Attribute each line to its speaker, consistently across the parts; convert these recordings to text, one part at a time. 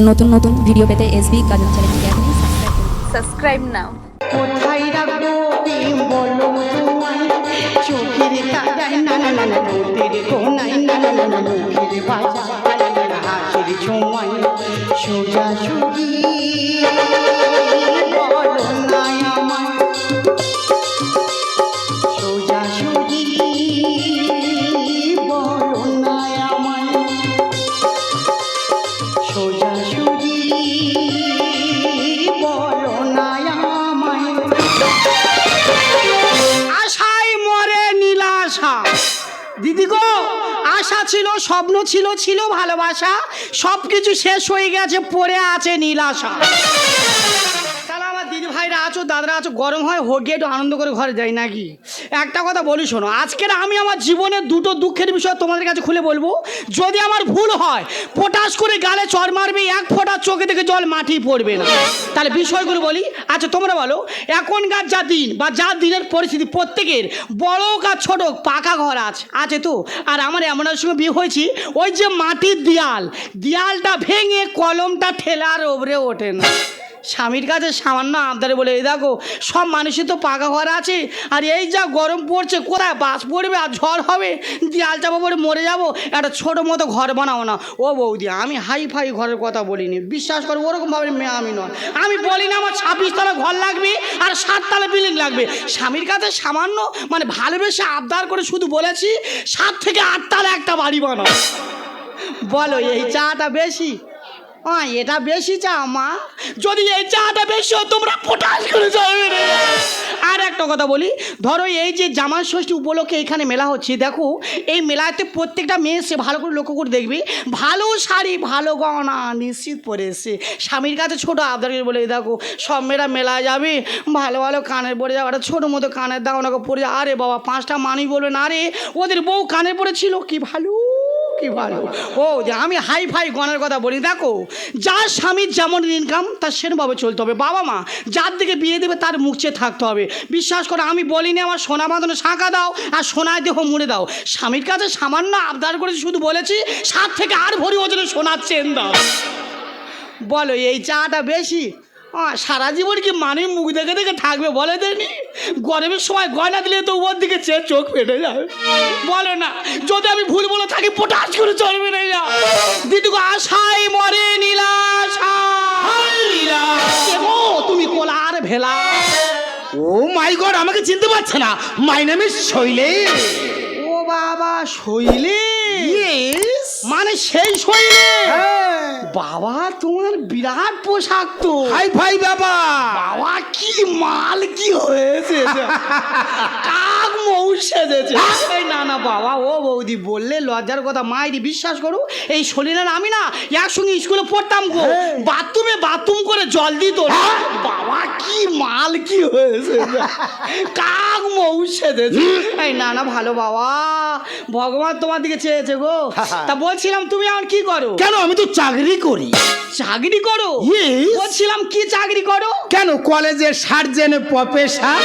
Speaker 1: নতুন নতুন ভিডিও পেতে এসবি গাজন চ্যানেলকে আপনি সাবস্ক্রাইব
Speaker 2: নাও
Speaker 3: কোথায় রাখব প্রেম বলো তোমায় চোখের কাদায় না না না না ঠোঁটের কোনায় না না না না মুখের বাজা হাসির ছোঁয়ায় সোজা সুজি স্বপ্ন ছিল ছিল ভালোবাসা সব কিছু শেষ হয়ে গেছে পড়ে আছে নীলাশা আছো, দাদারা আছো, গরম হয় হোক একটু আনন্দ করে ঘরে যাই নাকি? একটা কথা বলি শোনো, আজকের আমি আমার জীবনের দুটো দুঃখের বিষয় তোমাদের কাছে খুলে বলব। যদি আমার ভুল হয়, পটাশ করে গালে চর মারবে, এক ফোঁটা চোখে থেকে জল মাটি পড়বে না। তাহলে বিষয়গুলো বলি। আচ্ছা তোমরা বলো, এখনকার যা দিন বা যা দিনের পরিস্থিতি, প্রত্যেকের বড় আর ছোট পাকা ঘর আছে আছে তো? আর আমার এমন সঙ্গে বিয়ে হয়েছি, ওই যে মাটির দেয়াল, দেয়ালটা ভেঙে কলমটা ঠেলার ওপরে ওঠে না। স্বামীর কাছে সামান্য আবদারে বলে এই দেখো, সব মানুষই তো পাকা ঘর আছে, আর এই যা গরম পড়ছে, কোথায় বাস পড়বে আর ঝড় হবে? দেয়াল চাপা পড়ে মরে যাব, একটা ছোটো মতো ঘর বানাবো না। ও বৌদি, আমি হাই ফাই ঘরের কথা বলিনি, বিশ্বাস করো, ওরকমভাবে মেয়ে, আমি নয়। আমি বলি না আমার ছাব্বিশ তলা ঘর লাগবে, আর সাত তলা বিল্ডিং লাগবে। স্বামীর কাছে সামান্য মানে ভালোবেসে আবদার করে শুধু বলেছি, সাত থেকে আট তলা একটা বাড়ি বানাও। বলো, এই চাটা বেশি? হ্যাঁ এটা বেশি চা, মা। যদি এই চাটা বেশি হয়, তোমরা পটাশ করে যাবে আর একটা কথা বলি, ধরো এই যে জামাই ষষ্ঠী উপলক্ষে এখানে মেলা হচ্ছে, দেখো, এই মেলাতে প্রত্যেকটা মেয়ে এসে ভালো করে লক্ষ্য করে দেখবি, ভালো শাড়ি, ভালো গহনা নিশ্চিত পরে এসে। স্বামীর কাছে ছোটো আবদারকে বলে দেখো, সব মেয়েরা মেলায় যাবে, ভালো ভালো কানের পরে যাবে, একটা ছোটো মতো কানের দাও ওনাকে পরে, আরে বাবা, পাঁচটা মানি বলবে, না রে, ওদের বউ কানে পড়েছিল কি ভালো। কি ভালো? ও, যে আমি হাই ফাই গণের কথা বলি, দেখো, যার স্বামীর যেমন ইনকাম তার সেরমভাবে চলতে হবে। বাবা মা, যার দিকে বিয়ে দেবে, তার মুখ চেয়ে থাকতে হবে। বিশ্বাস করো, আমি বলিনি আমার সোনা বাঁধনে শাঁখা দাও, আর সোনায় দেহ মুড়ে দাও। স্বামীর কাছে সামান্য আবদার করেছি, শুধু বলেছি, সাত থেকে আর ভরি ওজনে সোনার চেন দাও। বলো, এই চাটা বেশি? সারা জীবন কি মানে মুখ দেখে দেখে থাকবে বলে দেনি গরমের সময় গয়না দিলে তো ওর দিকে চেয়ে চোখ ফেটে যাবে। বলে না, যদি আমি ভুল বলে থাকি, পটাশ করে চলবে না যা দিদিগো আশাই মরে নীলাশা তুমি কোলার ভেলা।
Speaker 4: ও মাই গড, আমাকে চিনতে পারছে না। My name শৈলে।
Speaker 3: ও বাবা, শৈলে। মানে সেই শৈলে বাবা তোমার বিরাট পোশাক তো।
Speaker 4: হাই ফাই বাবা।
Speaker 3: বাবা কি মাল কি হয়েছে। কাক মৌ সেজেছে এই না না বাবা ও বৌদি বললে লজ্জার কথা মাইরি বিশ্বাস করো এই শরীরের আমি না একসঙ্গে স্কুলে পড়তাম গো। বাথরুমে বাথরুম করে জল দিত। না। বাবা কি মাল কি হয়েছে? কাক মৌ সেজেছে এই না না ভালো বাবা ভগবান তোমার দিকে চেয়েছে গো। তা বলছিলাম তুমি এখন কি করো?
Speaker 4: কেন? আমি তো চাকরি করি।
Speaker 3: চাকরি করো. বলছিলাম কি চাকরি করো?
Speaker 4: কেন? কলেজের সার্জেন প্রফেসর।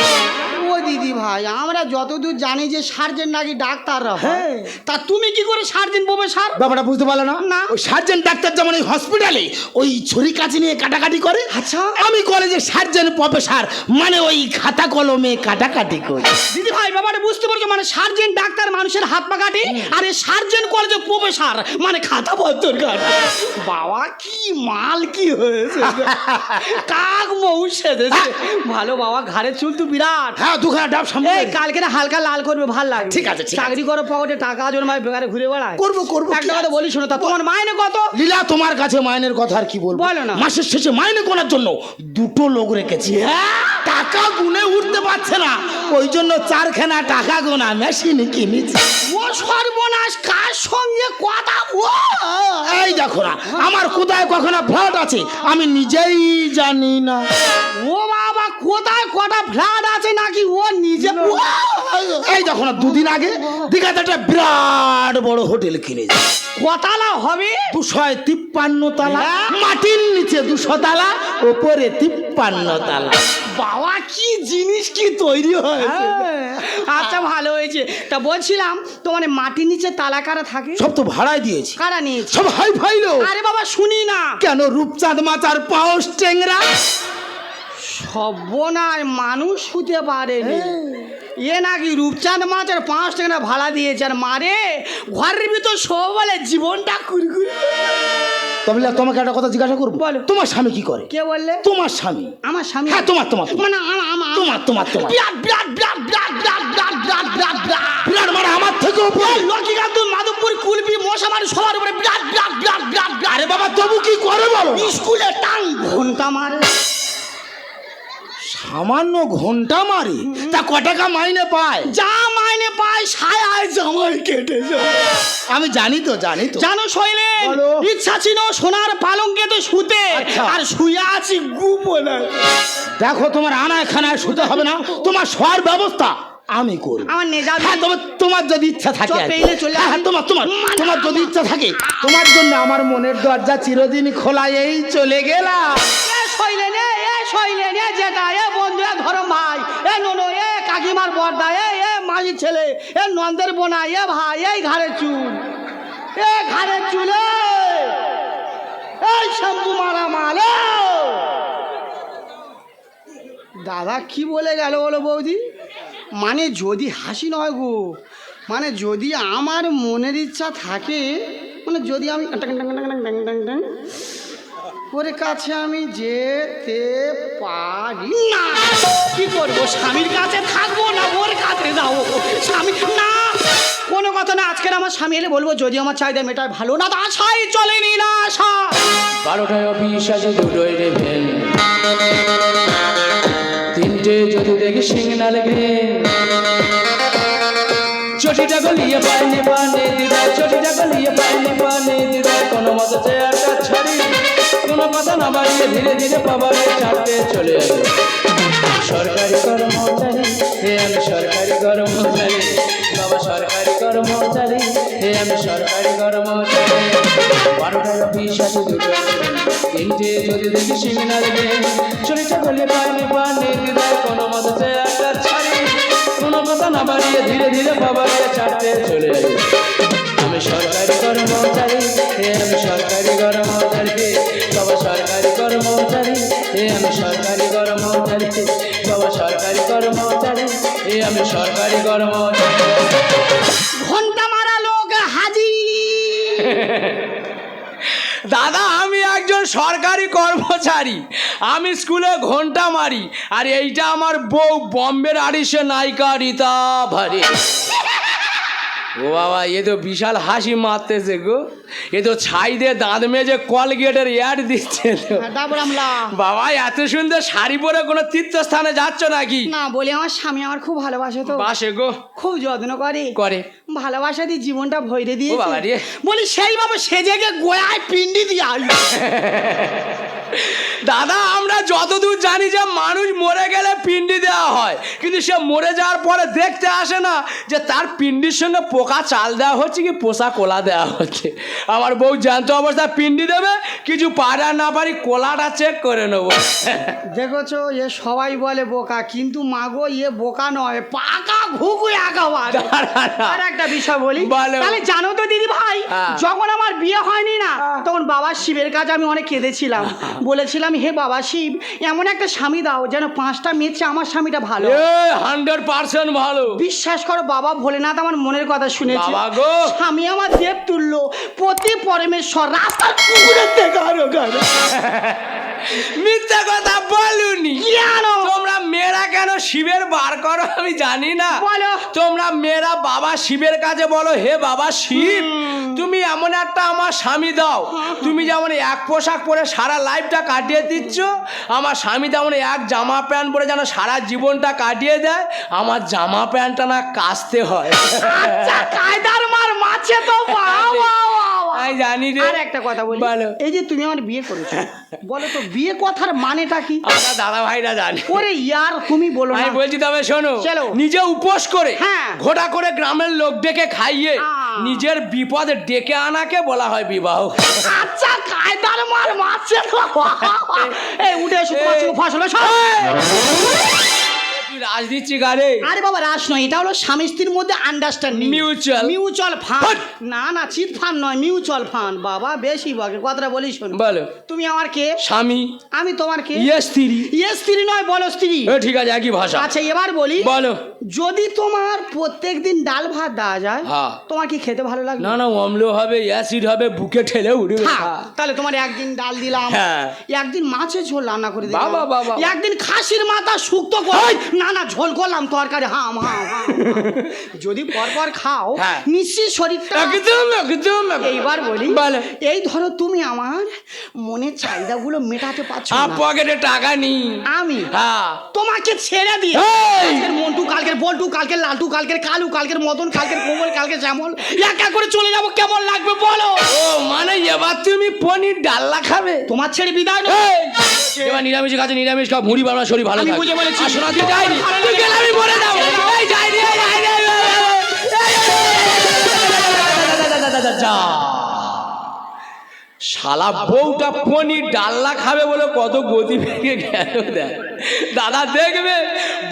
Speaker 3: দিদি ভাই আমরা যতদূর জানি যে সার্জেন নাকি ডাক্তাররা হ্যাঁ। তা তুমি কি করে সার্জেন প্রফেসর
Speaker 4: ব্যাপারটা বুঝতে পারল না?
Speaker 3: না।
Speaker 4: ওই সার্জেন ডাক্তার যেমন ওই হসপিটালে ওই ছুরি কাছে নিয়ে কাটাকাটি করে
Speaker 3: আচ্ছা।
Speaker 4: আমি কলেজে সার্জেন প্রফেসর মানে ওই খাতা কলমে কাটাকাটি করি।
Speaker 3: দিদি ভাই ব্যাপারটা বুঝতে পারছ? মানে সার্জেন ডাক্তার মানুষের হাত পা কাটে আর এই সার্জেন কলেজে প্রফেসর মানে খাতা পত্তর কাটে। বাবা কি মাল কি হয়েছে কাক মৌ সেজেছে। ভালো বাবা ঘাড়ের চুল তো বিরাট।
Speaker 4: হ্যাঁ দুখানা ডাব সামনে
Speaker 3: এই কালকে না হালকা লাল করবে ভালো লাগবে।
Speaker 4: ঠিক আছে,
Speaker 3: চাকরি করো পকেটে টাকা জন্মায় বেকারে ঘুরে বেড়ায়।
Speaker 4: করব, করব,
Speaker 3: একটা কথা বলি শোনো তা তোমার মাইনে কত?
Speaker 4: লীলা তোমার কাছে মাইনের কথা আর কি বলব?
Speaker 3: বলো না।
Speaker 4: মাসের শেষে মাইনে করার জন্য? দুটো লোক রেখেছি টাকা গুনে উঠতে পারছে না। ওই জন্য চারখানা টাকা গোনা মেশিন কিনেছি।
Speaker 3: ও সর্বনাশ কার সঙ্গে কথা? ও
Speaker 4: এই দেখো না আমার কোথায় কখনো ফ্ল্যাট আছে? আমি নিজেই জানি না।
Speaker 3: ও বাবা কোথায় কটা ফ্ল্যাট আছে নাকি? ও নিজে
Speaker 4: এই যখন দুদিন আগে দীঘাতে একটা বিরাট বড় হোটেল কিনেছে।
Speaker 3: কটালা হবে?
Speaker 4: দুশো তিপ্পান্ন তালা
Speaker 3: হ্যাঁ?
Speaker 4: মাটির নিচে দুশো তালা ওপরে তিপ্পান্ন তালা।
Speaker 3: বাবা কি জিনিস কি তৈরি হয়েছে? আচ্ছা ভালো হয়েছে। তা বলছিলাম তোমার মাটির নিচে তালা কারা থাকে?
Speaker 4: সব তো ভাড়ায় দিয়েছি।
Speaker 3: কারা নিয়েছে?
Speaker 4: সব হাই ফাইলো।
Speaker 3: আরে বাবা শুনি না।
Speaker 4: কেন রূপচাঁদ মাচার পাওস টেংরা?
Speaker 3: সর্বনাশ মানুষ শুতে পারেনি। এ নাকি রূপচাঁদ মাছ আর পাঁচ টাকা ভাড়া দিয়েছে আর মারে ঘরের ভিতর সব বলে জীবনটা কুরকুরি।
Speaker 4: তবে তোমাকে একটা কথা জিজ্ঞাসা করব
Speaker 3: বলো।
Speaker 4: তোমার স্বামী কি করে
Speaker 3: কে বললে
Speaker 4: তোমার স্বামী
Speaker 3: আমার স্বামী
Speaker 4: হ্যাঁ তোমার তোমার।
Speaker 3: মানে আমার
Speaker 4: তোমার তোমার তোমার
Speaker 3: বিরাট বিরাট বিরাট বিরাট বিরাট বিরাট বিরাট বিরাট বিরাট
Speaker 4: বিরাট মানে আমার থেকে উপরে
Speaker 3: লক্ষ্মীকান্ত মাধবপুর খুলবি মশা মারি সবার উপরে বিরাট বিরাট বিরাট বিরাট
Speaker 4: আরে বাবা তবু কি করে বলো
Speaker 3: স্কুলে টাং ঘণ্টা মারে
Speaker 4: সামান্য ঘণ্টা মারি তা ক টাকা মাইনে পায়?
Speaker 3: যা মাইনে পায় সায়ায় জামাই কেটে যায়।
Speaker 4: আমি জানি তো জানি তো।
Speaker 3: জানো শৈলে
Speaker 4: বলো।
Speaker 3: ইচ্ছা ছিল সোনার পালঙ্কে তো শুতে
Speaker 4: আচ্ছা।
Speaker 3: আর শুয়ে আছি গুপনে।
Speaker 4: দেখো তোমার আনা এখানে শুতে হবে না তোমার শোয়ার ব্যবস্থা আমি করব।
Speaker 3: আমার নেজাবি
Speaker 4: হ্যাঁ তোমার তোমার যদি ইচ্ছা থাকে
Speaker 3: চল,
Speaker 4: আর কি।
Speaker 3: পেইলে চলে
Speaker 4: হ্যাঁ, হ্যাঁ, তোমার তোমার তোমার যদি ইচ্ছা থাকে তোমার জন্য আমার মনের দরজা চিরদিন খোলা এই চলে গেলাম।
Speaker 3: শৈলে নে এ শৈলে নে যেটা এ বন্ধু এ ধরম ভাই এ নোনো এ কাকিমার বর্দা, এ এ মাঝির ছেলে, এ নন্দের বোনা এ ভাই, এই ঘাড়ের চুল। এ ঘাড়ের চুল। এই শ্যাম্পু মারা মাল দাদা কি বলে গেল বলো বৌদি? মানে যদি হাসি নয় গো মানে যদি আমার মনের ইচ্ছা থাকে মানে যদি আমি ওর কাছে আমি যেতে পারি না। কি করব? স্বামীর কাছে থাকব না? ওর কাছে যাব। স্বামী, না। কোনো কথা না, আজকের আমার স্বামী এলে বলব যদি আমার চাহিদা মেটায় ভালো না তো আশাই চলেনি না আশা।
Speaker 2: বারোটায় অফিস আছে দুটোই রেভেন তিনটে যদি দেখি সিগনাল গ্রিন চটিটা গলিয়ে পায়নি পানে দিদা চটিটা গলিয়ে পায়নি পানে দিদা কোনো মতো চেয়ারটা ছাড়ি কোনো কথা না বাড়িয়ে ধীরে ধীরে বাবাকে চাপতে চলে এলো। সরকারি কর্মচারী, হে আমি সরকারি কর্মচারী। বাবা, সরকারি কর্মচারী, হে আমি সরকারি কর্মচারী। বারোটায় অফিস আছে দুটো। তিনটে যদি দেখি দিয়ে চুরিটা করলে পায়নি পানি দিদা কোনো মতো একটা ছাড়ি কোনো কথা না বাড়িয়ে ধীরে ধীরে বাবাকে চাপতে চলে এলো আমি সরকারি কর্মচারী হে আমি সরকারি কর্মচারী। বাবা সরকারি কর্মচারী হে আমি সরকারি কর্মচারী। বাবা সরকারি কর্মচারী হে আমি সরকারি কর্মচারী।
Speaker 3: ঘণ্টা মারা লোক হাজি
Speaker 2: দাদা, আমি একজন সরকারি কর্মচারী। আমি স্কুলে ঘণ্টা মারি, আর এইটা আমার বউ, বম্বের আড়িসে নায়িকা রীতা ভারি। ও বাবা এ তো বিশাল হাসি মারতেছে গো। এ তো ছাই দিয়ে দাঁত মেজে কলগেটের অ্যাড দিচ্ছে। তো। বাবা এত সুন্দর শাড়ি পরে কোনো তীর্থস্থানে যাচ্ছ নাকি?
Speaker 3: না বলে আমার স্বামী আমার খুব ভালোবাসে তো।
Speaker 2: বাসে গো।
Speaker 3: খুব যত্ন করে।
Speaker 2: করে।
Speaker 3: ভালোবাসা দিয়ে জীবনটা ভরে দিয়ে
Speaker 2: বাবা রে।
Speaker 3: বলি সেইভাবে সেজে গিয়ে গোয়ায় পিন্ডি দিয়ে
Speaker 2: দাদা, আমরা যতদূর জানি যে মানুষ মরে গেলে পিণ্ডি দেওয়া হয়, কিন্তু সে মরে যাওয়ার পরে দেখতে আসে না যে তার পিণ্ডির সঙ্গে পোকা চাল দেওয়া হচ্ছে কি পোষা কোলা দেওয়া হচ্ছে। আমার বউ জ্যান্ত অবস্থায় পিণ্ডি দেবে কিছু পারে না পারি কোলাটা চেক করে নেব
Speaker 3: দেখেছ এ সবাই বলে বোকা কিন্তু মাগো এ বোকা নয় পাকা ঘুঘু একেবারে
Speaker 2: দাঁড়া।
Speaker 3: আর একটা বিষয় বলি। তাহলে জানো তো দিদি ভাই
Speaker 2: হ্যাঁ।
Speaker 3: যখন আমার বিয়ে হয়নি না তখন বাবা শিবের কাছে আমি অনেক কেঁদেছিলাম বলেছিলাম হে বাবা শিব এমন একটা স্বামী দাও যেন পাঁচটা চেয়ে আমার স্বামীটা ভালো
Speaker 2: হান্ড্রেড পার্সেন্ট ভালো
Speaker 3: বিশ্বাস করো বাবা ভোলেনাথ আমার মনের কথা শুনেছে। স্বামী আমার দেব তুললো প্রতি পরমেশ্বর রাস্তার কুকুরের থেকে
Speaker 2: মিথ্যা কথা বলুনি।
Speaker 3: কেন?
Speaker 2: তোমরা মেয়েরা কেন শিবের বার করো আমি জানি না।
Speaker 3: বলো।
Speaker 2: তোমরা মেয়েরা বাবা শিবের কাছে বলো হে বাবা শিব তুমি এমন একটা আমার স্বামী দাও। তুমি যেমন এক পোশাক পরে সারা লাইফটা কাটিয়ে দিচ্ছ আমার স্বামী তেমন এক জামা প্যান্ট পরে যেন সারা জীবনটা কাটিয়ে দেয় আমার জামা প্যান্টটা না কাচতে হয়।
Speaker 3: আচ্ছা কায়দার মার মাছে তো বাবা।
Speaker 2: আমি জানি রে।
Speaker 3: আর একটা কথা বলি।
Speaker 2: বলো।
Speaker 3: এই যে তুমি আমার বিয়ে করেছ বলো তো বিয়ে কথার মানেটা কি?
Speaker 2: আমরা দাদা ভাইরা জানি।
Speaker 3: ওরে ইয়ার তুমি বলো না।
Speaker 2: আমি বলছি তবে শোনো
Speaker 3: চলো।
Speaker 2: নিজে উপোস করে
Speaker 3: হ্যাঁ।
Speaker 2: ঘোড়া করে গ্রামের লোক ডেকে খাইয়ে নিজের বিপদ ডেকে আনাকে বলা হয় বিবাহ।
Speaker 3: আচ্ছা কায়দার মার মারছে এই উঠে এসো তোমার চোখ সব।
Speaker 2: রাজ দিচ্ছি গারে
Speaker 3: আরে বাবা রাস নয় এটা হলো স্বামী স্ত্রীর মধ্যে আন্ডারস্ট্যান্ডিং
Speaker 2: Mutual.
Speaker 3: Mutual fund. না না চিট ফান্ড নয় মিউচুয়াল ফান্ড বাবা বেশি বকে কথাটা বলি শোন।
Speaker 2: বলো।
Speaker 3: তুমি আমার কে?
Speaker 2: স্বামী।
Speaker 3: আমি তোমার কে?
Speaker 2: ইয়ে স্ত্রী।
Speaker 3: ইয়ে স্ত্রী নয় বলো স্ত্রী।
Speaker 2: ঠিক আছে একই ভাষা।
Speaker 3: আচ্ছা এবার বলি।
Speaker 2: বলো।
Speaker 3: যদি তোমার প্রত্যেক দিন ডাল ভাত দেওয়া যায়
Speaker 2: হ্যাঁ।
Speaker 3: তোমার কি খেতে ভালো লাগবে?
Speaker 2: না না অম্ল হবে অ্যাসিড হবে বুকে ঠেলে উঠবে
Speaker 3: তাহলে তোমার একদিন ডাল দিলাম।
Speaker 2: হ্যাঁ।
Speaker 3: একদিন মাছের ঝোল রান্না করে দিলাম।
Speaker 2: বাবা, বাবা।
Speaker 3: একদিন খাসির মাথা শুক্তো করে না না না ঝোল করলাম তরকারি হাম হাম হাম, হাম। যদি পর পর খাও
Speaker 2: হ্যাঁ।
Speaker 3: নিশ্চিত শরীরটা
Speaker 2: একদম একদম
Speaker 3: এইবার বলি
Speaker 2: বলো।
Speaker 3: এই ধরো তুমি আমার মনের চাহিদাগুলো মেটাতে পারছ
Speaker 2: আর
Speaker 3: না
Speaker 2: পকেটে টাকা নেই
Speaker 3: আমি
Speaker 2: হ্যাঁ
Speaker 3: তোমাকে ছেড়ে দিয়ে
Speaker 2: এই!
Speaker 3: আজকের মন্টু কালকের বল্টু কালকের লালটু কালকের কালু কালকের মদন কালকের কোমল কালকে শ্যামল এক এক করে চলে যাব কেমন লাগবে বলো
Speaker 2: ও মানে এবার তুমি পনির ডাল্লা খাবে
Speaker 3: তোমার ছেড়ে বিদায়
Speaker 2: এই! এবার নিরামিষ কাছে নিরামিষ খাও মুড়ি বানানো শরীর ভালো
Speaker 3: আমি বুঝে বলেছি।
Speaker 2: আর শোনা তুই শালা বউটা পনির ডাল্লা খাবে বলে কত গতি ভেঙে গেল, দেখ দাদা দেখবে,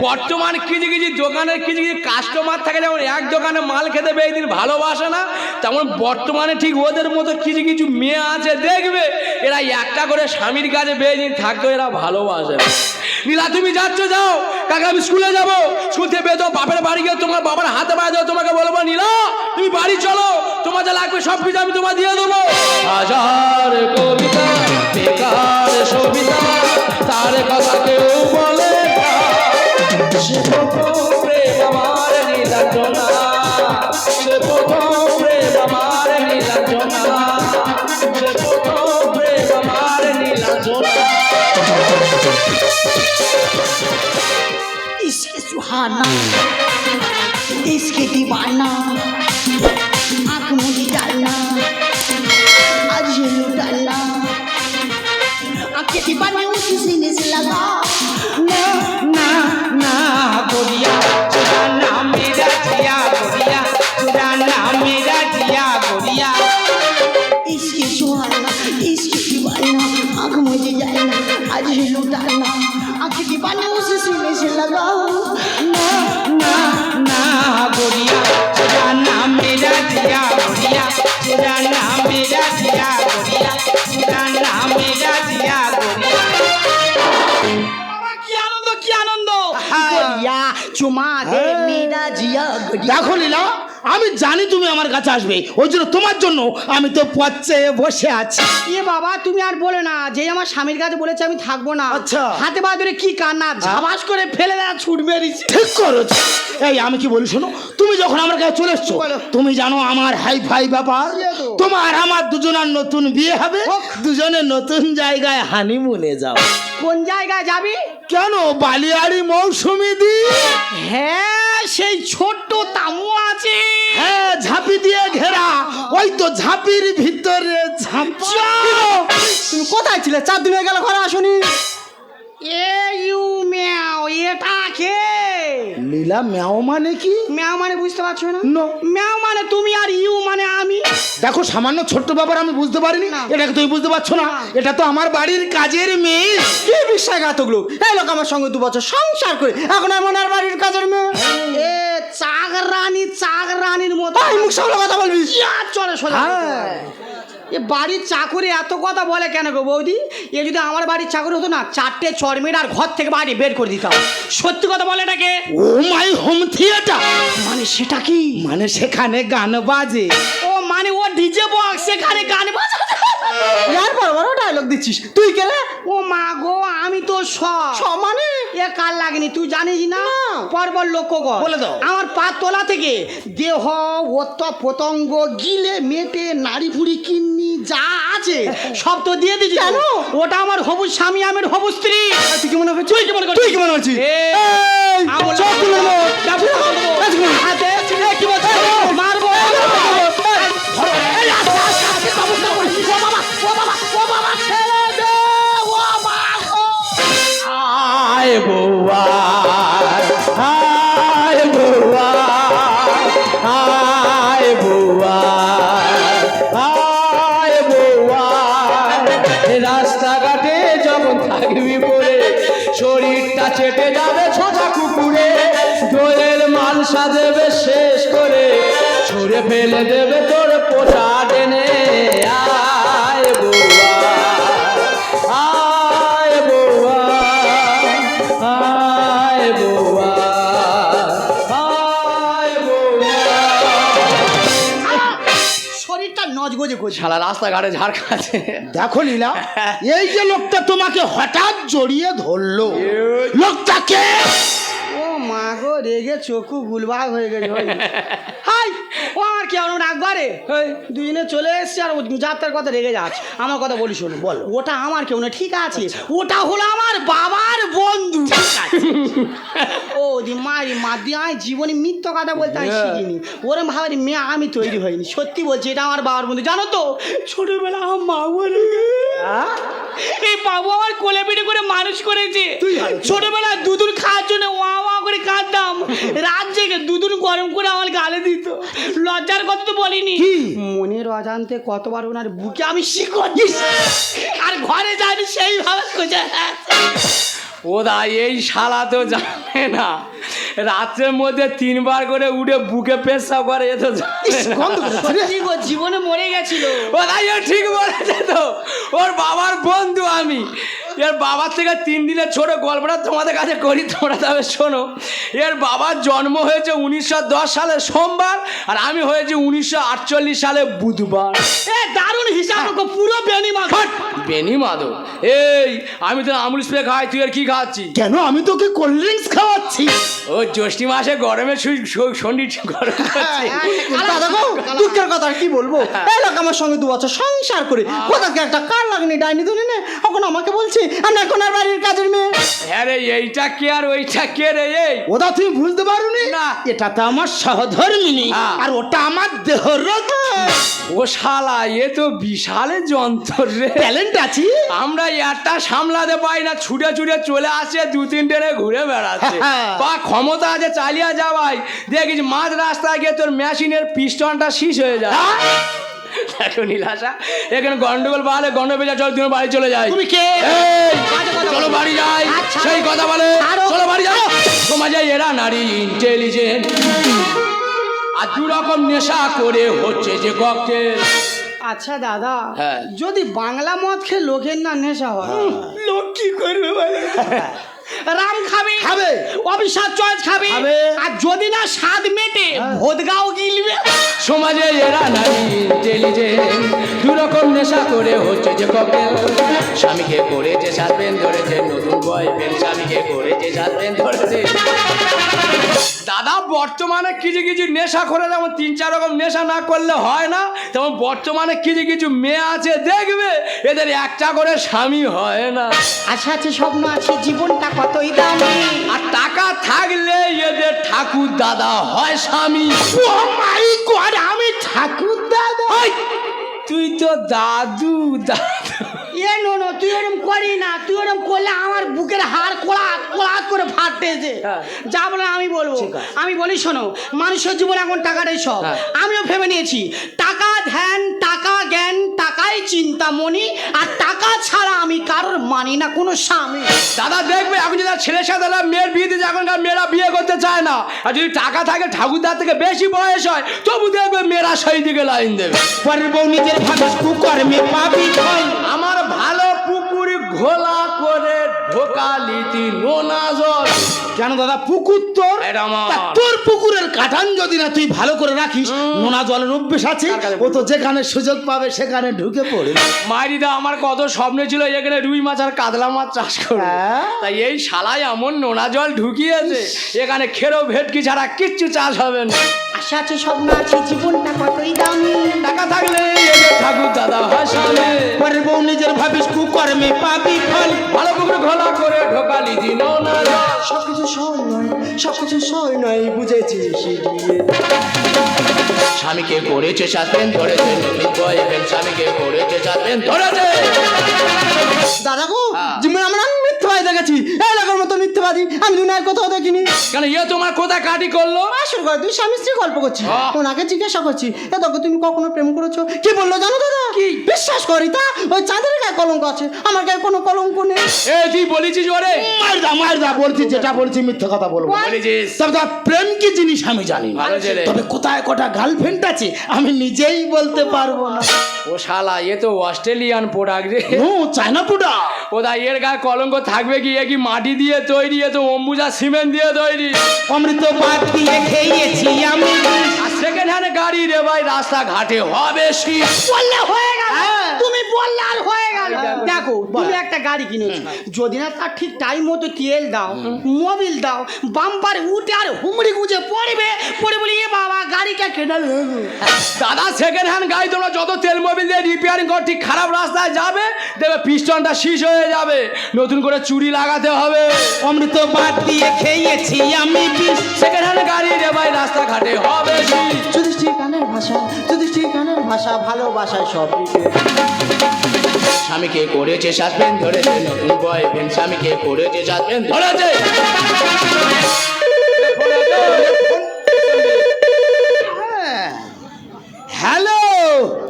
Speaker 2: বর্তমান কিছু কিছু দোকানের কিছু কিছু কাস্টমার থাকে, যেমন এক দোকানে মাল খেতে পেয়ে দিন ভালোবাসে না, তেমন বর্তমানে ঠিক ওদের মতো কিছু কিছু মেয়ে আছে, দেখবে, এরা একটা করে স্বামীর কাছে বেয়ে দিন থাকতো এরা ভালোবাসে না। নীলা, তুমি যাচ্ছ, যাও। কাকা, আমি স্কুলে যাব। স্কুল থেকে বেরো বাপের বাড়ি গিয়ে তোমার বাবার হাতে পায়ে দেবো তোমাকে বলব, নীলা, তুমি বাড়ি চলো। তোমার যা লাগবে সব কিছু আমি তোমার দিয়ে দেবো। হাজার কবিতা, বেকার সবিতা, তার কথা কেউ বলে না। আমার নীলাঞ্জনা
Speaker 3: इश्क सुहाना इश्क दीवाना, आँख डालना आज डालना। आँखें दीवाना उसी से लगा। ना ना ना, बोलिया।
Speaker 4: দেখো লীলা আমি জানি তুমি আমার কাছে আসবে। ওই জন্য তোমার জন্য আমি তো পচে বসে আছি।
Speaker 3: এ বাবা তুমি আর বলে না যে আমার স্বামীর কাছে বলেছে আমি থাকব না।
Speaker 4: আচ্ছা।
Speaker 3: হাতে পা ধরে কি কান্না ঝাবাস করে ফেলে দেওয়া ছুট মেরেছি।
Speaker 4: ঠিক করেছ। এই আমি কি বলি শোনো? তুমি যখন আমার কাছে চলে এসছো তুমি জানো আমার হাই ফাই ব্যাপার। তোমার আমার দুজনের নতুন বিয়ে হবে দুজনে নতুন জায়গায় হানিমুনে যাও।
Speaker 3: কোন জায়গায় যাবি?
Speaker 4: কেন? বালিয়াড়ি মৌসুমি দি।
Speaker 3: হ্যাঁ সেই ছোট্ট তামু আছে।
Speaker 4: হ্যাঁ ঝাঁপি দিয়ে ঘেরা। ওই তো ঝাঁপির ভিতরে ঝাঁপ।
Speaker 3: তুমি কোথায় ছিলে? চার দিন হয়ে গেল ঘরে আসুনি। এ ইউ ম্যাও এটা কে?
Speaker 4: লীলা ম্যাও মানে কি?
Speaker 3: ম্যাও মানে বুঝতে পারছ না?
Speaker 4: No.
Speaker 3: ম্যাও মানে তুমি আর ইউ মানে আমি।
Speaker 4: দেখো সামান্য ছোট্ট ব্যাপার আমি বুঝতে পারিনি।
Speaker 3: না।
Speaker 4: এটাকে তুমি বুঝতে পারছ না?
Speaker 3: না।
Speaker 4: এটা তো আমার বাড়ির কাজের মেয়ে।
Speaker 3: কি বিশ্বাসঘাতকগুলো এই লোক আমার সঙ্গে দু বছর সংসার করে। এখন এমন আর বাড়ির কাজের মেয়ে। এ চাকরানি চাকরানির মতো। মুখ সামলে কথা বলবি। চলে সোজা। এ বাড়ির চাকরি এত কথা বলে কেন গো বৌদি? এ যদি আমার বাড়ির চাকরি হতো না চারটে চড়মের আর ঘর থেকে বাড়ি বের করে দিতাম। সত্যি কথা বলে এটাকে?
Speaker 4: Oh my home theatre.
Speaker 3: মানে সেটা কি?
Speaker 4: মানে সেখানে গান বাজে।
Speaker 3: ও মানে ও ডিজে বক্স সেখানে গান বাজাতে ইয়ার বড় বড় ডায়লগ দিচ্ছিস। তুই কেলে ও মা গো আমি তো স স মানে? এ কাল লাগেনি তুই জানিস না? পরপর লক্ষ্য কর
Speaker 4: বলে দাও।
Speaker 3: আমার পা তোলা থেকে দেহ ওত পতঙ্গ গিলে মেটে নাড়ি ফুড়ি কিন্নি যা আছে সব তো দিয়ে দিচ্ছি কেন? ওটা আমার হবু স্বামী আমার হবু স্ত্রী। তুই কি মনে হচ্ছে তুই কি মনে করছিস?
Speaker 4: তুই কি মনে করছিস?
Speaker 3: আমল-
Speaker 4: চোখ তুলে নে।
Speaker 3: ডাবু মারবো। হাতে, কি বলছিস?
Speaker 2: ফেলে দেবে তোর পোটা টেনে আয় বৌয়া আয় বৌয়া আয় বৌয়া আয় বৌয়া
Speaker 3: শরীরটা নজগজে করছে।
Speaker 2: শালা রাস্তাঘাটে ঝাড় খাচ্ছে।
Speaker 4: দেখো লীলা এই যে লোকটা তোমাকে হঠাৎ জড়িয়ে ধরলো লোকটাকে
Speaker 3: মা গো রেগে চোখু গুলবাগ হয়ে গেছে। হাই ও আমার কি আমার
Speaker 2: হেই।
Speaker 3: দুজনে চলে এসছে আর যাত্রার কথা রেগে যাচ্ছে। আমার কথা বলি শোনো বল ওটা আমার কেউ না ঠিক আছে? ওটা হলো আমার বাবার বন্ধু। ও দি মারি মা দিয়ে আমি জীবনে মিথ্য কথা বলতে আমি শিখিনি। ওরম ভাবে মেয়ে আমি তৈরি হইনি। সত্যি বলছি এটা আমার বাবার বন্ধু। জানো তো ছোটবেলা আমার মা বলে এই বাবু আমার কোলে পিঠে করে মানুষ করেছে। ছোটবেলায় দুধুর খাওয়ার জন্য ওয়া ওয়া করে কাঁদতাম। রাত জেগে দুধুর গরম করে আমার গালে দিত। লজ্জার কথা তো বলিনি। মনের অজান্তে কতবার ওনার বুকে আমি শিকড় আর ঘরে যাইনি সেইভাবে খুঁজে
Speaker 2: ওদা এই শালা তো জানে না। রাত্রের মধ্যে তিনবার করে উঠে বুকে পেশা করে এ তো জানে না।
Speaker 3: সত্যি গো, জীবনে মরে গেছিল।
Speaker 2: ও তাই ও ঠিক বলেছে তো। ওর বাবার বন্ধু আমি। এর বাবার থেকে তিন দিনের ছোট গল্পটা তোমাদের কাছে করি তোমরা তবে শোনো। এর বাবার জন্ম হয়েছে উনিশশো দশ সালে সোমবার আর আমি হয়েছি উনিশশো আটচল্লিশ সালে বুধবার।
Speaker 3: এ দারুণ হিসাব গো, পুরো বেনি মাঘট
Speaker 2: বেনি মাদক এই আমি তো আমুল স্প্রে খাই তুই আর কি খাচ্ছি
Speaker 4: কেন? আমি তোকে কোল্ড ড্রিঙ্কস খাওয়াচ্ছি।
Speaker 2: ও জ্যৈষ্ঠী মাসে গরমে শুই সন্ডি গরম করছে।
Speaker 5: দুঃখের কথা কি বলব? এই লোক আমার সঙ্গে দু বছর সংসার করে কোথাকে একটা কার লাগনি ডাইনি ধরে নে এখন আমাকে বলছে আমি এখন বাড়ির কাজের মেয়ে।
Speaker 2: হ্যাঁ রে এইটা কে আর ওইটা কে রে এই?
Speaker 4: ওটা তুমি বুঝতে পারোনি?
Speaker 2: না।
Speaker 4: এটা তো আমার সহধর্মিনী
Speaker 2: হ্যাঁ।
Speaker 4: আর ওটা আমার দেহরত
Speaker 2: ও শালা এ তো বিশালে যন্ত্র রে।
Speaker 4: ট্যালেন্ট আছে।
Speaker 2: আমরা একটা সামলাতে পাই না ছুটে ছুটে চলে আসে দু তিন ট্রেনে ঘুরে বেড়াচ্ছে।
Speaker 4: হ্যাঁ।
Speaker 2: বা ক্ষমতা আছে চালিয়ে যাওয়াই দেখিস মাঝ রাস্তায় গিয়ে তোর মেশিনের পিস্টনটা শীষ হয়ে যায়। দেখো নীলাশা এখানে গন্ডগোল বাড়লে গন্ড বেজা চল তুমি বাড়ি চলে যাই।
Speaker 4: তুমি কে?
Speaker 2: এই, চলো বাড়ি যাই
Speaker 3: আচ্ছা।
Speaker 2: সেই কথা বলে। চলো বাড়ি যাই সমাজে এরা নারী ইন্টেলিজেন্ট আর দু রকম নেশা করে হচ্ছে যে ককটেল
Speaker 3: আচ্ছা দাদা
Speaker 2: হ্যাঁ।
Speaker 3: যদি বাংলা মদ খেয়ে লোকের না নেশা হয় লোক কি করবে বলে? রাম খাবে
Speaker 4: খাবে।
Speaker 3: অভিশাপ চয়েস খাবে। আর যদি না স্বাদ মেটে ভোদগাও গিলবে
Speaker 2: সমাজে এরা নারী ইন্টেলিজেন্ট দু রকম নেশা করে হচ্ছে যে কপেল স্বামীকে করে যে সাজবেন ধরেছে নতুন করে যে ধরেছে। দাদা বর্তমানে কিছু কিছু নেশা করে যেমন তিন চার রকম নেশা না করলে হয় না তেমন বর্তমানে কিছু কিছু মেয়ে আছে দেখবে এদের একটা করে স্বামী হয় না।
Speaker 3: আচ্ছা আছে স্বপ্ন আছে জীবনটা কতই দামি।
Speaker 2: আর টাকা থাকলে এদের ঠাকুর দাদা হয় স্বামী।
Speaker 4: ও মাই গড আমি ঠাকুর দাদা।
Speaker 2: তুই তো দাদু দাদু।
Speaker 3: এ নো নো তুই ওরম করি না তুই ওরম করলে আমার বুকের হাড় কোলাত কোলাত করে ফাটেছে
Speaker 2: হ্যাঁ।
Speaker 3: যা বলে আমি বলব। আমি বলি শোনো মানুষের জীবন এখন টাকাটাই সব।
Speaker 2: হ্যাঁ।
Speaker 3: আমিও ভেবে নিয়েছি টাকা ধ্যান টাকা জ্ঞান টাকাই চিন্তামণি আর টাকা ছাড়া আমি কারোর মানি না কোনো স্বামী।
Speaker 2: দাদা দেখবে এখন যদি ছেলের সাথে মেয়ের বিয়ে দিচ্ছে এখনকার মেয়েরা বিয়ে করতে চায় না। আর যদি টাকা থাকে ঠাকুরদার থেকে বেশি বয়স হয় তবু দেখবে মেয়েরা সেই দিকে লাইন দেবে।
Speaker 4: পরের বউ নিজের ভাবে কুকর্মে পাবি
Speaker 2: আমার ঘোলা করে ঢোকালি তুই নোনা জল
Speaker 4: কেন দাদা পুকুর তোর। তোর পুকুরের কাঠান যদি না তুই ভালো করে রাখিস নোনা জলের অভ্যেস আছে ও তো যেখানে সুযোগ পাবে সেখানে ঢুকে পড়ে
Speaker 2: মাইরিদা আমার কত স্বপ্ন ছিল এখানে রুই মাছ আর কাতলা মাছ চাষ করব।
Speaker 4: হ্যাঁ?
Speaker 2: তাই এই শালায় এমন নোনা জল ঢুকিয়েছে এখানে খেরো ভেটকি ছাড়া কিচ্ছু চাষ হবে না।
Speaker 3: আশা আছে স্বপ্ন আছে জীবনটা কতই দামি।
Speaker 2: টাকা থাকলে ঠাকুর দাদা হাসাবে
Speaker 4: পরের বউ নিজের ভাবিস কুকর্মে পাবি ফল।
Speaker 2: ভালো পুকুর ঘোলা করে ঢোকালি দিন
Speaker 5: সবকিছু সই নয় সবকিছু সই নয় বুঝেছি
Speaker 2: স্বামীকে করেছে সাসপেন্ড ধরেছে স্বামীকে করেছে সাসপেন্ড ধরেছে।
Speaker 5: দাদা গো
Speaker 2: হ্যাঁ।
Speaker 5: জীবনে আমরা মিথ্যে ভাই দেখেছি। আমি দুনিয়ার কোথাও দেখিনি।
Speaker 2: কেন ইয়ে তোমার কোথায় কাটি করল?
Speaker 5: আসল করে তুই স্বামী স্ত্রী গল্প করছি। ওনাকে জিজ্ঞাসা করছি এ দেখো তুমি কখনো প্রেম করেছ? কি বলল জানো দাদা? কি? বিশ্বাস করি তা ওই চাঁদের গায়ে কলঙ্ক আছে। আমার গায়ে কোনো কলঙ্ক নেই।
Speaker 2: এ তুই বলেছিস ওরে?
Speaker 4: মারদা মারদা বলছি যেটা বলছি মিথ্যে কথা বলব।
Speaker 2: বলেছিস।
Speaker 4: তবে প্রেম কি জিনিস আমি জানি না। তবে কোথায় কটা গার্লফ্রেন্ড আছে আমি নিজেই বলতে পারব না।
Speaker 2: ও শালা এ তো অস্ট্রেলিয়ান প্রোডাক্ট রে।
Speaker 4: নো চায়না পুডা
Speaker 2: ওদা এর গায়ে কলঙ্ক থাকবে কি? এ কি মাটি দিয়ে তৈরি এ তো অম্বুজা সিমেন্ট দিয়ে তৈরি
Speaker 4: অমৃত বাদ দিয়ে খেয়েছি আমি।
Speaker 2: আর সেকেন্ড হ্যান্ড গাড়ি রে ভাই রাস্তা ঘাটে হবে শীত
Speaker 3: বললে হয়ে গেল। তুমি বললে আর হয়ে গেল। দেখো তুমি একটা গাড়ি কিনেছো। যদি না তার ঠিক টাইম মতো তেল দাও মোবিল দাও বাম্পারে উঠে আর হুমড়ি গুজে পড়বে পড়ে বলি এ বাবা গাড়িটা কেনাল
Speaker 2: দাদা সেকেন্ড হ্যান্ড গাড়ি তোমরা যত তেল মোবিল দিয়ে রিপেয়ারিং কর ঠিক খারাপ রাস্তায় যাবে দেখবে পিস্টনটা শীষ হয়ে যাবে। নতুন করে চুরি লাগাতে হবে।
Speaker 4: অমৃত বাদ দিয়ে খেয়েছি আমি বিষ।
Speaker 2: হ্যান্ড গাড়ি রে ভাই রাস্তা ঘাটে হবে
Speaker 5: যুধিষ্ঠির গানের ভাষা যুধিষ্ঠির গানের ভাষা ভালোবাসায় সব
Speaker 2: স্বামীকে করেছে সাসপেন্ড ধরেছে নতুন বয়ফ্রেন্ড স্বামীকে করেছে সাসপেন্ড ধরেছে
Speaker 4: হ্যালো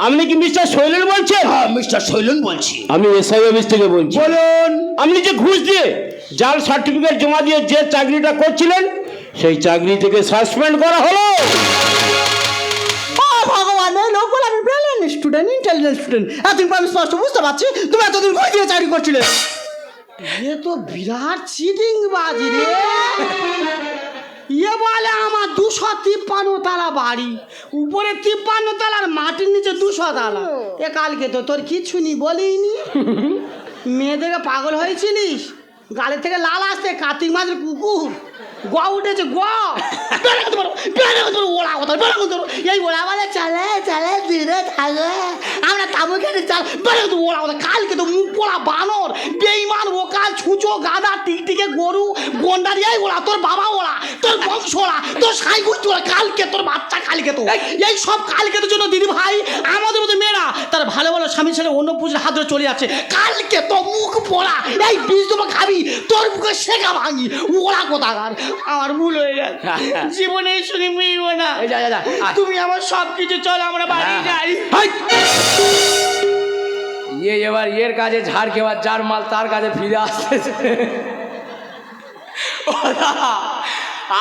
Speaker 6: আপনি কি মিস্টার শৈলেন বলছেন?
Speaker 4: হ্যাঁ মিস্টার শৈলন বলছি।
Speaker 6: আমি এসআই অফিস থেকে বলছি।
Speaker 4: বলুন।
Speaker 6: আপনি যে ঘুষ দিয়ে জাল সার্টিফিকেট জমা দিয়ে যে চাকরিটা করছিলেন সেই চাকরি থেকে সাসপেন্ড করা হলো।
Speaker 5: ভগবান এই লোকগুলো আমি ব্রিলিয়েন্ট স্টুডেন্ট ইন্টেলিজেন্ট স্টুডেন্ট। এতদিন পর আমি স্পষ্ট বুঝতে পারছি তুমি এতদিন ঘুরে দিয়ে চাকরি করছিলে?
Speaker 3: এ তো বিরাট চিটিং বাজি রে। ইয়ে বলে আমার দুশো তিপ্পান্ন তালা বাড়ি উপরে তিপ্পান্ন তালার মাটির নিচে দুশো তালা। এ কালকে তো তোর কিচ্ছু নি বলিনি। মেয়েদেরকে পাগল হয়েছিলিস? গালের থেকে লাল আসতে কার্তিক মাসের কুকুর গ উঠেছে গ বেড়া করতে পারো বেড়া করতে পারো ওলা কথা বেড়া করতে পারো এই ওলা বলে চলে চলে ধীরে থাকে। আমরা তাবু খেতে চাল বেড়া করতে ওলা কথা কালকে তো মুখ পোড়া বানর বেইমান ও কাল ছুঁচো গাদা টিকটিকে গরু গন্ডারি এই ওলা তোর বাবা ওলা তোর বংশ ওলা তোর সাই ওলা কালকে তোর বাচ্চা কালকে তো। এই সব কালকে তোর জন্য দিদি ভাই আমাদের মতো মেয়েরা তার ভালো ভালো স্বামী ছেলে অন্য পুজোর হাত ধরে চলে যাচ্ছে। কালকে তো মুখ পোড়া এই বীজ তোমার খাবি তোর মুখে শেখা ভাঙি ওরা কোথাকার? আমার ভুল হয়ে গেছে। জীবনে এই শুনে মিলবো না।
Speaker 2: যা, যা, যা,
Speaker 3: তুমি আমার সব কিছু চলো আমরা বাড়ি
Speaker 2: হ্যাঁ।
Speaker 3: যাই।
Speaker 2: ইয়ে এবার ইয়ের কাজে ঝাড় খেবার যার মাল তার কাছে ফিরে আসতেছে।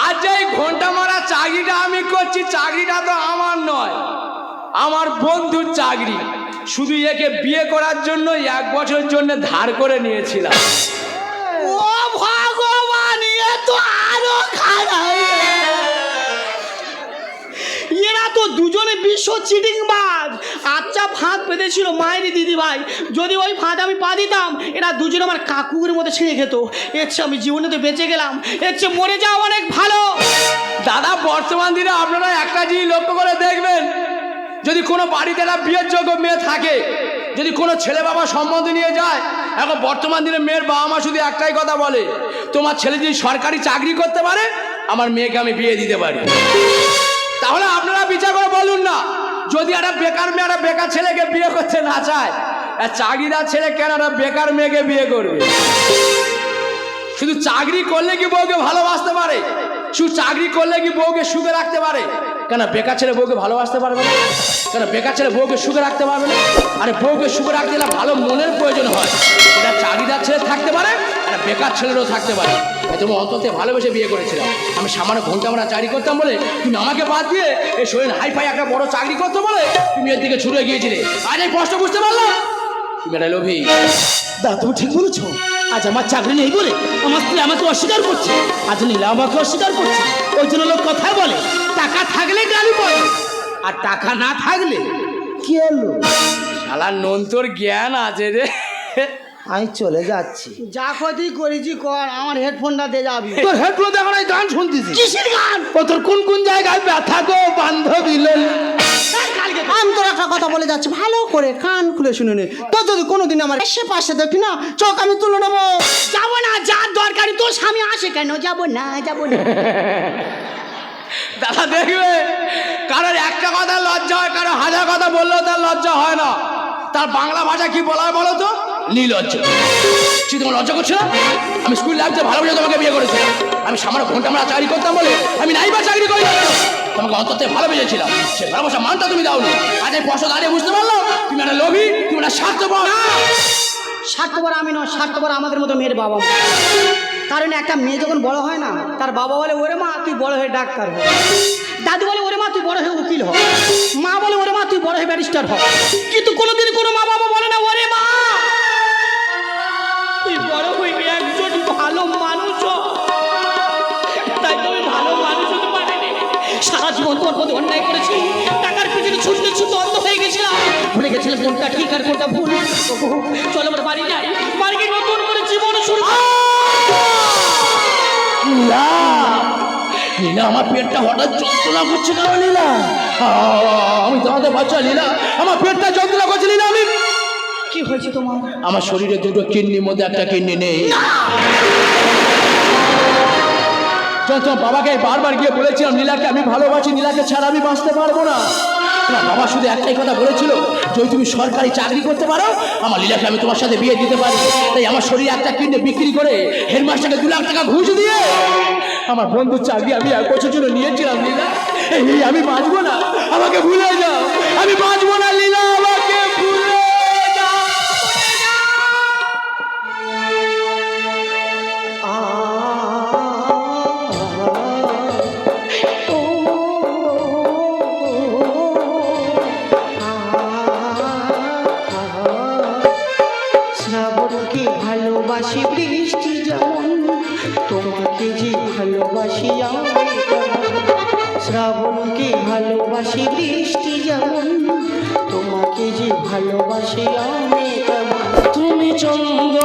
Speaker 2: আজ এই ঘণ্টা মারা চাকরিটা আমি করছি চাকরিটা তো আমার নয় আমার বন্ধুর চাকরি। শুধু একে বিয়ে করার জন্য এক বছরের জন্য ধার করে নিয়েছিলাম।
Speaker 3: ও ভগবান এ তো আরও খারাপ। এরা তো দুজনে বিশ্ব চিটিং বাজ আচ্ছা ফাঁদ পেতেছিল মায়েরই দিদি ভাই যদি ওই ফাঁদ আমি পা দিতাম, এরা দুজনে আমার কাকুর মতো ছিঁড়ে খেত। এর চেয়ে আমি জীবনে তো বেঁচে গেলাম। এর চেয়ে মরে যাওয়া অনেক ভালো।
Speaker 2: দাদা, বর্তমান দিনে আপনারা একটা জিনিস লক্ষ্য করে দেখবেন। যদি কোনো বাড়িতে একটা বিয়ের যোগ্য মেয়ে থাকে, যদি কোনো ছেলে বাবা সম্বন্ধ নিয়ে যায় এখন বর্তমান দিনে মেয়ের বাবা মা শুধু একটাই কথা বলে, তোমার ছেলে যদি সরকারি চাকরি করতে পারে, আমার মেয়েকে আমি বিয়ে দিতে পারি। তাহলে আপনারা বিচার করে বলুন না, যদি একটা বেকার মেয়ে একটা বেকার ছেলেকে বিয়ে করতে না চায় চাকরিদার ছেলে কেন একটা বেকার মেয়েকে বিয়ে করবে? শুধু চাকরি করলে কি বউকে ভালোবাসতে পারে? শুধু চাকরি করলে কি বউকে সুখে রাখতে পারে? কেন বেকার ছেলে বউকে ভালোবাসতে পারবে না? কেন বেকার ছেলে বউকে সুখে রাখতে পারবে না? আরে বউকে সুখে রাখতে গেলে ভালো মনের প্রয়োজন হয়। এটা চাকরিদার ছেলে থাকতে পারে, আর বেকার ছেলেরও থাকতে পারে। তুমি অন্তত ভালোবেসে বিয়ে করেছিলাম। আমি সামান্য ঘণ্টা আমরা চাকরি করতাম বলে তুমি আমাকে বাদ দিয়ে এই শরীর হাই ফাই একটা বড় চাকরি করতে বলে তুমি এর দিকে ছুটে গিয়েছিলে। আজ এই কষ্ট বুঝতে পারলাম? তুমি এটা লোভী।
Speaker 4: দা তুমি ঠিক বলেছ। আজ আমার চাকরি নেই বলে আমার স্ত্রী আমাকে অস্বীকার করছে। আজ নীলা আমাকে অস্বীকার করছে। ওই জন্য লোক কথায় বলে টাকা থাকলে গাড়ি বলে আর টাকা না থাকলে কি এলো
Speaker 2: শালা নন্তর জ্ঞান আছে রে।
Speaker 4: আমি চলে যাচ্ছি।
Speaker 3: যা ক্ষতি করেছি কর আমার হেডফোনটা দিয়ে যাবি।
Speaker 4: তোর হেডফোন দেখো না গান শুনতেছি
Speaker 3: কিসের গান?
Speaker 4: ও তোর কোন কোন জায়গায় ব্যথা গো বান্ধবী
Speaker 5: আমি তোর একটা কথা বলে যাচ্ছি। ভালো করে কান খুলে শুনে নে। তোর যদি কোনোদিন আমার এসে পাশে দেখি না চোখ আমি তুলে নেব।
Speaker 3: যাব না যার দরকারি তোর স্বামী আসে কেন? যাব না যাব না।
Speaker 2: দাদা দেখবে কারোর একটা কথা লজ্জা হয় কারও হাজার কথা বললেও তার লজ্জা হয় না। তার বাংলা ভাষা কি বলা হয় বলো তো? নির্লজ্জ সে তোমার লজ্জা করছে? না আমি স্কুল লাগছে ভালো তোমাকে বিয়ে করেছিলাম। আমি সামান্য ঘণ্টা আমরা চাকরি করতাম বলে আমি নাইবা চাকরি করি তোমাকে অন্তত ভালো বেজেছিলাম সে ভালোবাসা মানটা তুমি দাওনি। আজ এই দাঁড়িয়ে বুঝতে পারল তুমি একটা লোভী, তুমি একটা স্বার্থপর।
Speaker 3: স্বার্থপর আমি নয়, স্বার্থপর আমাদের মতো মেয়ের বাবা মা। কারণ একটা মেয়ে যখন বড় হয় না, তার বাবা বলে, ওরে মা, তুই বড় হয়ে ডাক্তার হ। দাদু বলে, ওরে মা, তুই বড় হয়ে উকিল হ। মা বলে, ওরে মা, তুই বড় হয়ে ব্যারিস্টার হ। কিন্তু কোনোদিন কোনো মা বাবা বলে না, ওরে মা, তুই বড় হয়ে একজন ভালো মানুষ সারা জীবন তোর প্রতি অন্যায় করেছি। টাকার পিছনে ছুটতে ছুটতে অন্ধ হয়ে গেছিলাম। ভুলে গেছিলাম কোনটা ঠিক আর কোনটা ভুল। চলো আমরা বাড়ি যাই। বাড়ি গিয়ে নতুন করে জীবন শুরু
Speaker 2: লীলা লীলা আমার পেটটা হঠাৎ যন্ত্রণা করছে কেন লীলা? আমি তোমাদের বাচ্চা লীলা আমার পেটটা যন্ত্রণা করছে লীলা আমি
Speaker 3: কি হয়েছে তোমার?
Speaker 2: আমার শরীরে দুটো কিডনির মধ্যে একটা কিডনি নেই। তোমার বাবাকে বারবার গিয়ে বলেছিলাম, নীলাকে আমি ভালোবাসি, নীলাকে ছাড়া আমি বাঁচতে পারব না। বাবা শুধু একটাই কথা বলেছিল যদি তুমি সরকারি চাকরি করতে পারো, আমার লীলাকে আমি তোমার সাথে বিয়ে দিতে পারি। তাই আমার শরীর একটা কিডনি বিক্রি করে হেডমাস্টারকে দু লাখ টাকা ঘুষ দিয়ে আমার বন্ধুর চাকরি আমি এক বছর জন্য নিয়েছিলাম লীলা এই, আমি বাঁচবো না, আমাকে ভুলে যাও, আমি বাঁচবো না লীলা
Speaker 3: ভালোবাসি বৃষ্টি যেমন তোমাকে যে ভালোবাসি শ্রাবণকে ভালোবাসি বৃষ্টি যেমন তোমাকে যে ভালোবাসি আমি তুমি চন্দ্র